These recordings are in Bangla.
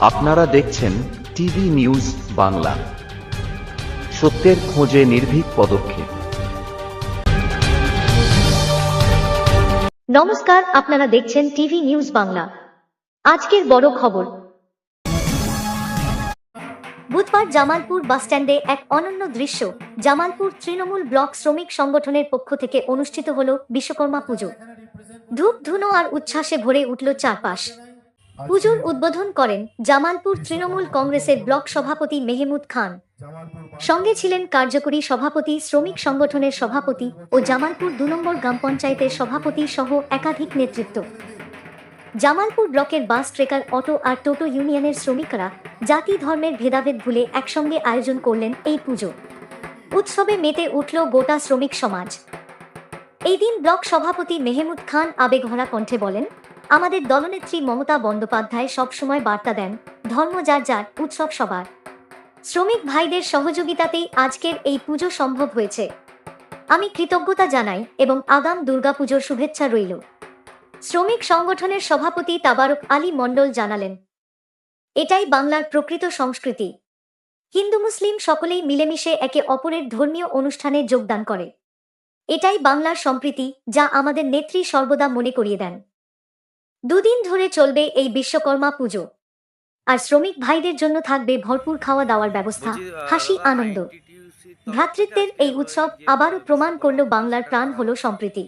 আপনারা দেখছেন টিভি নিউজ বাংলা। সত্যের খোঁজে নির্ভীক পদক্ষেপ। নমস্কার, আপনারা দেখছেন টিভি নিউজ বাংলা। আজকের বড় খবর। বুধবার জামালপুর বাসস্ট্যান্ডে এক অনন্য দৃশ্য, জামালপুর তৃণমূল ব্লক শ্রমিক সংগঠনের পক্ষ থেকে অনুষ্ঠিত হল বিশ্বকর্মা পুজো। ধূপ, ধুনো আর উচ্ছ্বাসে ভরে উঠল চারপাশ। পুজোর উদ্বোধন করেন জামালপুর তৃণমূল কংগ্রেসের ব্লক সভাপতি মেহমুদ খান। সঙ্গে ছিলেন কার্যকরী সভাপতি, শ্রমিক সংগঠনের সভাপতি ও জামালপুর দু নম্বর গ্রাম পঞ্চায়েতের সভাপতি সহ একাধিক নেতৃত্ব। জামালপুর ব্লকের বাস ট্রেকার অটো আর টোটো ইউনিয়নের শ্রমিকরা জাতি ধর্মের ভেদাভেদ ভুলে একসঙ্গে আয়োজন করলেন এই পুজো। উৎসবে মেতে উঠল গোটা শ্রমিক সমাজ। এই দিন ব্লক সভাপতি মেহমুদ খান আবেগ আবেগভরা কণ্ঠে বলেন আমাদের দলনেত্রী মমতা বন্দ্যোপাধ্যায় সবসময় বার্তা দেন, ধর্ম যার যার, উৎসব সবার। শ্রমিক ভাইদের সহযোগিতাতেই আজকের এই পুজো সম্ভব হয়েছে। আমি কৃতজ্ঞতা জানাই এবং আগাম দুর্গাপুজোর শুভেচ্ছা রইল। শ্রমিক সংগঠনের সভাপতি তাবারক আলী মণ্ডল জানালেন, এটাই বাংলার প্রকৃত সংস্কৃতি। হিন্দু মুসলিম সকলেই মিলেমিশে একে অপরের ধর্মীয় অনুষ্ঠানে যোগদান করে। এটাই বাংলার সম্প্রীতি যা আমাদের নেত্রী সর্বদা মনে করিয়ে দেন। দুদিন ধরে চলবে এই বিশ্বকর্মা পুজো। আর শ্রমিক ভাইদের জন্য থাকবে ভরপুর খাওয়া দাওয়ার ব্যবস্থা। হাসি আনন্দ। ভ্রাতৃত্বের এই উৎসব আবারও প্রমাণ করল বাংলার প্রাণ হল সম্প্রীতি।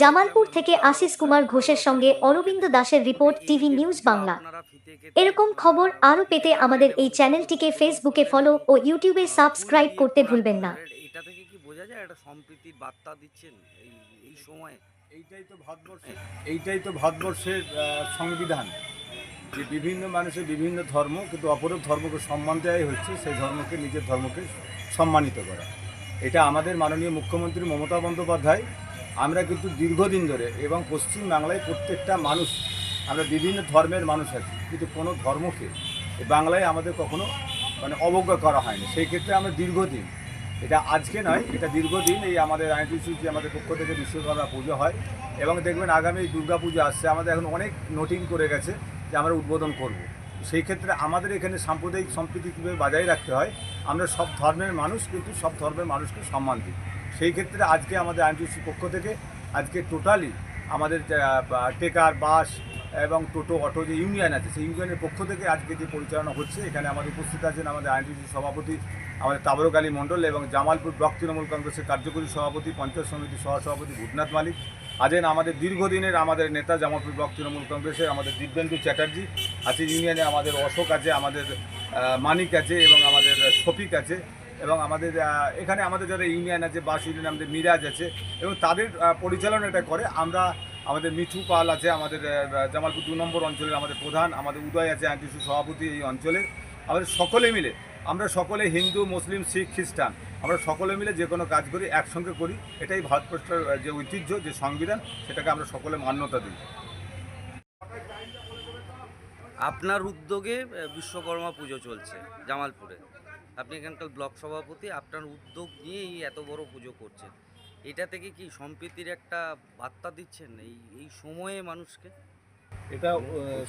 জামালপুর থেকে আশিস কুমার ঘোষের সঙ্গে অরবিন্দ দাসের রিপোর্ট টিভি নিউজ বাংলা। এরকম খবর আরও পেতে আমাদের এই চ্যানেলটিকে ফেসবুকে ফলো ও ইউটিউবে সাবস্ক্রাইব করতে ভুলবেন না। এটা থেকে কি বোঝা যায় সম্প্রীতির বার্তা দিচ্ছেন এই এই সময়ে? এইটাই তো ভারতবর্ষের, এইটাই তো ভারতবর্ষের সংবিধান। যে বিভিন্ন মানুষের বিভিন্ন ধর্ম, কিন্তু অপরের ধর্মকে সম্মান দেওয়াই হচ্ছে, সেই ধর্মকে, নিজের ধর্মকে সম্মানিত করা। এটা আমাদের মাননীয় মুখ্যমন্ত্রী মমতা বন্দ্যোপাধ্যায়। আমরা কিন্তু দীর্ঘদিন ধরে এবং পশ্চিমবাংলায় প্রত্যেকটা মানুষ, আমরা বিভিন্ন ধর্মের মানুষ আছি, কিন্তু কোনো ধর্মকে বাংলায় আমাদের কখনো মানে অবজ্ঞা করা হয়নি। সেই ক্ষেত্রে আমরা দীর্ঘদিন এটা আজকে নয়, এটা দীর্ঘদিন এই আমাদের আইনটিসি আমাদের পক্ষ থেকে বিশ্বকর্মা পুজো হয় এবং দেখবেন আগামী দুর্গা পুজো আসছে, আমাদের এখন অনেক নোটিং করে গেছে যে আমরা উদ্বোধন করব। সেই ক্ষেত্রে আমাদের এখানে সাম্প্রদায়িক সম্প্রীতি কীভাবে বজায় রাখতে হয়, আমরা সব ধর্মের মানুষ, কিন্তু সব ধর্মের মানুষকে সম্মান দিই। সেই ক্ষেত্রে আজকে আমাদের আইনটিসির পক্ষ থেকে আজকে টোটালি আমাদের টেকার, বাস এবং টোটো অটো যে ইউনিয়ন আছে, সেই ইউনিয়নের পক্ষ থেকে আজকে যে পরিচালনা হচ্ছে, এখানে আমাদের উপস্থিত আছেন আমাদের আইনটিসি সভাপতি আমাদের তাবরক আলী মণ্ডল এবং জামালপুর ব্লক তৃণমূল কংগ্রেসের কার্যকরী সভাপতি, পঞ্চায়েত সমিতির সহসভাপতি ভূতনাথ মালিক, আছেন আমাদের দীর্ঘদিনের আমাদের নেতা জামালপুর ব্লক তৃণমূল কংগ্রেসের আমাদের দিব্যেন্দু চ্যাটার্জি আছে ইউনিয়নে আমাদের অশোক আছে, আমাদের মানিক আছে এবং আমাদের শফিক আছে এবং আমাদের এখানে আমাদের যারা ইউনিয়ন আছে বাস ইউনিয়ন, আমাদের মিরাজ আছে এবং তাদের পরিচালনাটা করে আমরা আমাদের মিঠু পাল আছে, আমাদের জামালপুর দু নম্বর অঞ্চলের আমাদের প্রধান, আমাদের উদয় আছে আইনটিসি সভাপতি এই অঞ্চলের। আমাদের সকলে মিলে, আমরা সকলে হিন্দু, মুসলিম, শিখ, খ্রিস্টান, আমরা সকলে মিলে যে কোনো কাজ করি, একসঙ্গে করি, এটাই ভারতবর্ষের যে ঐতিহ্য, যে সংবিধান, সেটাকে আমরা সকলে মান্যতা দিই। আপনার উদ্যোগে বিশ্বকর্মা পুজো চলছে জামালপুরে। আপনি এখানকার ব্লক সভাপতি, আপনার উদ্যোগ নিয়েই এত বড় পুজো করছেন। এটা থেকে কি সম্প্রীতির একটা বার্তা দিচ্ছেন এই এই সময়ে মানুষকে? এটা আহ,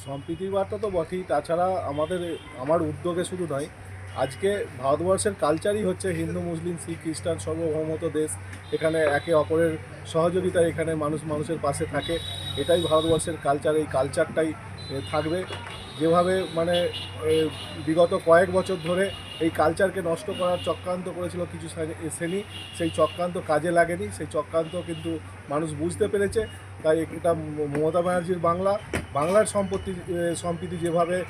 সম্প্রীতির বার্তা তো বটেই তাছাড়া আমাদের আমার উদ্যোগে শুধু নয় আজকে ভারতবর্ষের কালচারই হচ্ছে হিন্দু মুসলিম শিখ খ্রিস্টান সর্বভৌমত দেশ এখানে একে অপরের সহযোগিতা এখানে মানুষ মানুষের পাশে থাকে এটাই ভারতবর্ষের কালচার এই কালচারটাই থাকবে। যেভাবে মানে বিগত কয়েক বছর ধরে এই কালচারকে নষ্ট করার চক্রান্ত করেছিল কিছু শ্রেণী- সেই চক্রান্ত কাজে লাগেনি, সেই চক্রান্ত কিন্তু মানুষ বুঝতে পেরেছে। তাই এটা মমতা ব্যানার্জির বাংলা, বাংলার সম্পত্তি সম্প্রীতি যেভাবে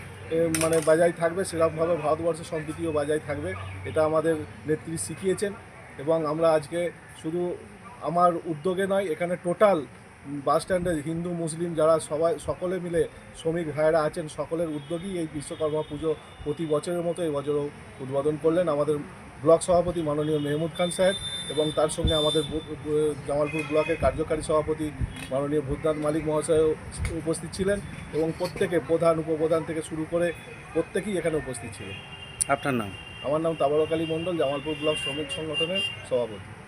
মানে বজায় থাকবে, সেরকমভাবে ভারতবর্ষের সম্প্রীতিও বজায় থাকবে, এটা আমাদের নেত্রী শিখিয়েছেন। এবং আমরা আজকে শুধু আমার উদ্যোগে নয়, এখানে টোটাল বাস স্ট্যান্ডে হিন্দু মুসলিম যারা সবাই সকলে মিলে শ্রমিক ভাইয়েরা আছেন সকলের উদ্যোগেই এই বিশ্বকর্মা পুজো প্রতি বছরের মতো এই বছরও উদ্বোধন করলেন আমাদের ব্লক সভাপতি মাননীয় মেহমুদ খান সাহেব এবং তার সঙ্গে আমাদের জামালপুর ব্লকের কার্যকারী সভাপতি মাননীয় ভূতনাথ মালিক মহাশয় উপস্থিত ছিলেন এবং প্রত্যেকে প্রধান উপপ্রধান থেকে শুরু করে প্রত্যেকেই এখানে উপস্থিত ছিলেন। আপনার নাম? আমার নাম তাবারক আলী মণ্ডল জামালপুর ব্লক শ্রমিক সংগঠনের সভাপতি।